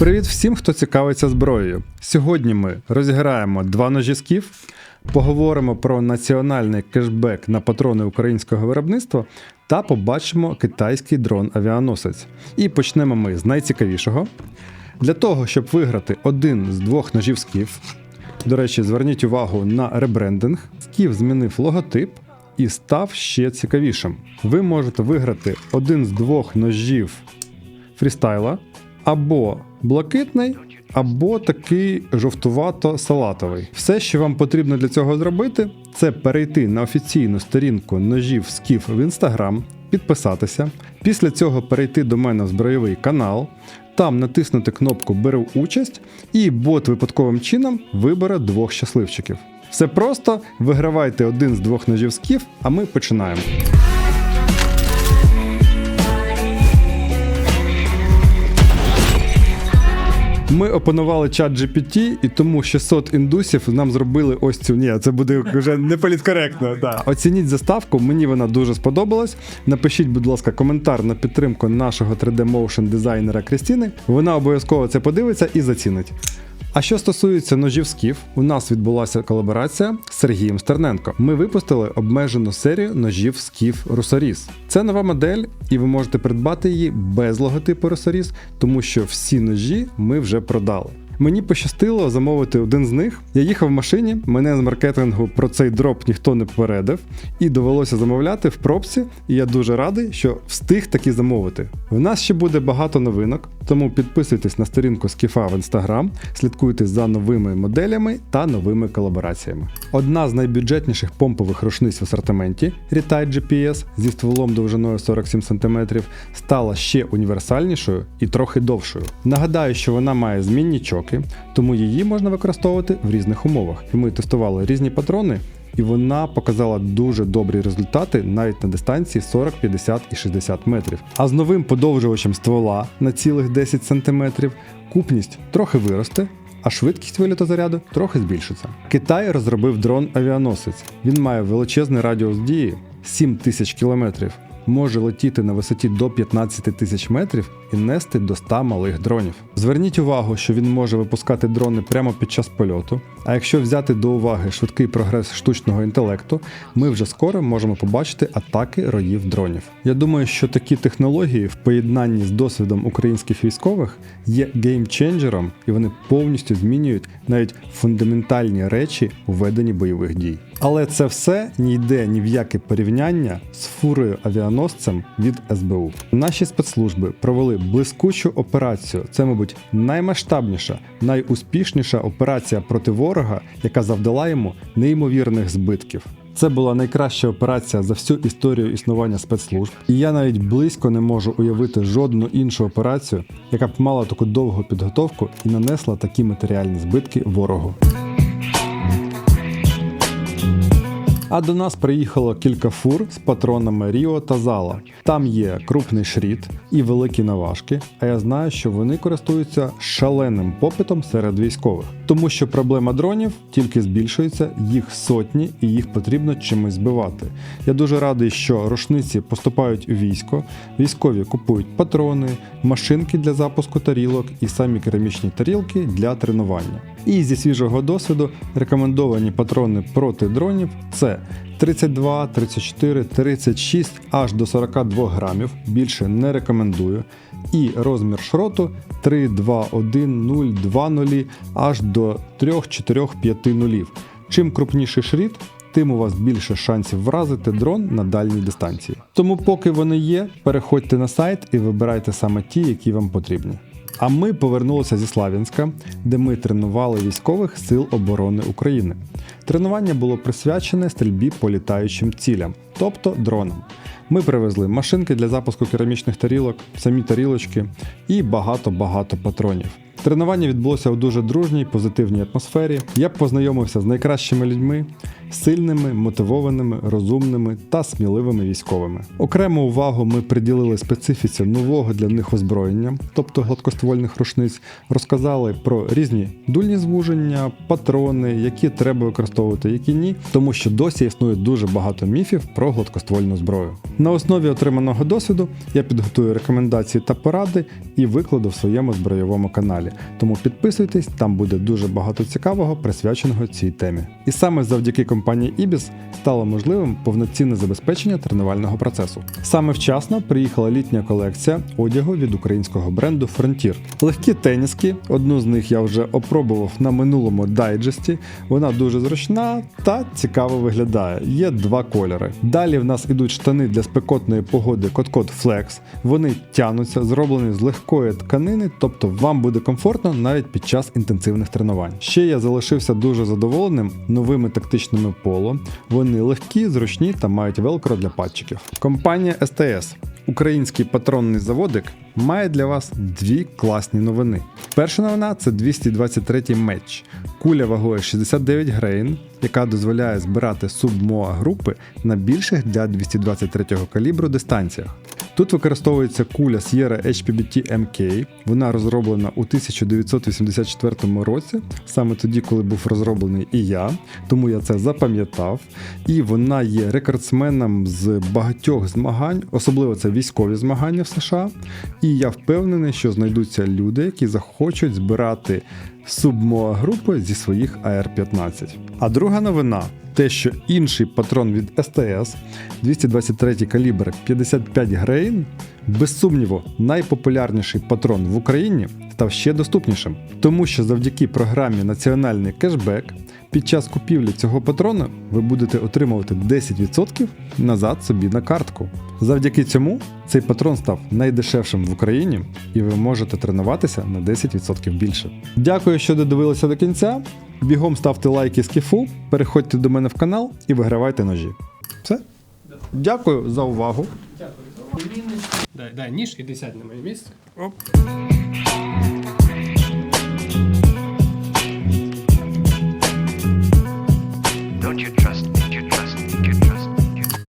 Привіт всім, хто цікавиться зброєю. Сьогодні ми розіграємо два ножі скіф, поговоримо про національний кешбек на патрони українського виробництва та побачимо китайський дрон-авіаносець. І почнемо ми з найцікавішого. Для того, щоб виграти один з двох ножів скіф, до речі, зверніть увагу на ребрендинг. Скіф змінив логотип і став ще цікавішим. Ви можете виграти один з двох ножів фрістайла, або блакитний, або такий жовтувато-салатовий. Все, що вам потрібно для цього зробити, це перейти на офіційну сторінку ножів скіф в інстаграм, підписатися. Після цього перейти до мене в збройовий канал, там натиснути кнопку Беру участь, і бот випадковим чином вибере двох щасливчиків. Все просто вигравайте один з двох ножів скіф, а ми починаємо. Ми опанували чат GPT, і тому 600 індусів нам зробили ось цю. Ні, це буде вже не політкоректно. Да. Оцініть заставку, мені вона дуже сподобалась. Напишіть, будь ласка, коментар на підтримку нашого 3D-моушн дизайнера Крістіни. Вона обов'язково це подивиться і зацінить. А що стосується ножів скіф, у нас відбулася колаборація з Сергієм Стерненко. Ми випустили обмежену серію ножів скіф Русаріс. Це нова модель, і ви можете придбати її без логотипу Русаріс, тому що всі ножі ми вже продали. Мені пощастило замовити один з них. Я їхав в машині, мене з маркетингу про цей дроп ніхто не попередив, і довелося замовляти в пробці. І я дуже радий, що встиг таки замовити. В нас ще буде багато новинок, тому підписуйтесь на сторінку Скіфа в інстаграм, слідкуйте за новими моделями та новими колабораціями. Одна з найбюджетніших помпових рушниць в асортименті Retight GPS зі стволом довжиною 47 см стала ще універсальнішою і трохи довшою. Нагадаю, що вона має змінні чоки, тому її можна використовувати в різних умовах. І ми тестували різні патрони. І вона показала дуже добрі результати навіть на дистанції 40, 50 і 60 метрів. А з новим подовжувачем ствола на цілих 10 см купність трохи виросте, а швидкість виліту заряду трохи збільшиться. Китай розробив дрон авіаносець. Він має величезний радіус дії 7000 кілометрів. Може летіти на висоті до 15 тисяч метрів і нести до 100 малих дронів. Зверніть увагу, що він може випускати дрони прямо під час польоту. А якщо взяти до уваги швидкий прогрес штучного інтелекту, ми вже скоро можемо побачити атаки роїв дронів. Я думаю, що такі технології в поєднанні з досвідом українських військових є геймченджером, і вони повністю змінюють навіть фундаментальні речі у веденні бойових дій. Але це все не йде ні в яке порівняння з фурою авіаносцем від СБУ. Наші спецслужби провели блискучу операцію. Це, мабуть, наймасштабніша, найуспішніша операція проти ворога, яка завдала йому неймовірних збитків. Це була найкраща операція за всю історію існування спецслужб, і я навіть близько не можу уявити жодну іншу операцію, яка б мала таку довгу підготовку і нанесла такі матеріальні збитки ворогу. А до нас приїхало кілька фур з патронами Ріо та Зала. Там є крупний шріт і великі наважки, а я знаю, що вони користуються шаленим попитом серед військових, тому що проблема дронів тільки збільшується, їх сотні і їх потрібно чимось збивати. Я дуже радий, що рушниці поступають у військо, військові купують патрони, машинки для запуску тарілок і самі керамічні тарілки для тренування. І зі свіжого досвіду рекомендовані патрони проти дронів це 32, 34, 36 аж до 42 грамів. Більше не рекомендую. І розмір шроту 3, 2, 1, 0, 2 нулі аж до 3, 4, 5 нулів. Чим крупніший шріт, тим у вас більше шансів вразити дрон на дальній дистанції. Тому, поки вони є, переходьте на сайт і вибирайте саме ті, які вам потрібні. А ми повернулися зі Слав'янська, де ми тренували військових сил оборони України. Тренування було присвячене стрільбі по літаючим цілям, тобто дронам. Ми привезли машинки для запуску керамічних тарілок, самі тарілочки і багато-багато патронів. Тренування відбулося у дуже дружній, позитивній атмосфері. Я познайомився з найкращими людьми сильними, мотивованими, розумними та сміливими військовими. Окрему увагу ми приділили специфіці нового для них озброєння, тобто гладкоствольних рушниць, розказали про різні дульні звуження, патрони, які треба використовувати, які ні, тому що досі існує дуже багато міфів про гладкоствольну зброю. На основі отриманого досвіду я підготую рекомендації та поради і викладу в своєму збройовому каналі. Тому підписуйтесь, там буде дуже багато цікавого, присвяченого цій темі. І саме завдяки компанії Ibis стало можливим повноцінне забезпечення тренувального процесу. Саме вчасно приїхала літня колекція одягу від українського бренду Frontier. Легкі теніски, одну з них я вже опробував на минулому дайджесті. Вона дуже зручна та цікаво виглядає. Є два кольори. Далі в нас ідуть штани для спекотної погоди Коткот Flex. Вони тянуться, зроблені з легкої тканини, тобто вам буде комфортно навіть під час інтенсивних тренувань. Ще я залишився дуже задоволеним новими тактичними поло. Вони легкі, зручні та мають велкро для патчиків. Компанія STS. Український патронний заводик має для вас дві класні новини. Перша новина це 223-й меч. Куля вагою 69 грейн, яка дозволяє збирати субмоа групи на більших для 223-го калібру дистанціях. Тут використовується куля Sierra HPBT MK. Вона розроблена у 1984 році, саме тоді, коли був розроблений і я, тому я це запам'ятав. І вона є рекордсменом з багатьох змагань, особливо це військові змагання в США. І я впевнений, що знайдуться люди, які захочуть збирати субмоа групи зі своїх AR-15. А друга новина те, що інший патрон від STS 223 калібр 55 грейн, без сумніву, найпопулярніший патрон в Україні став ще доступнішим, тому що завдяки програмі Національний кешбек під час купівлі цього патрону ви будете отримувати 10% назад собі на картку. Завдяки цьому цей патрон став найдешевшим в Україні, і ви можете тренуватися на 10% більше. Дякую, що додивилися до кінця. Бігом ставте лайки скіфу, переходьте до мене в канал і вигравайте ножі. Все? Дякую за увагу. Дай, дай ніж і сядь на моє місце. Оп.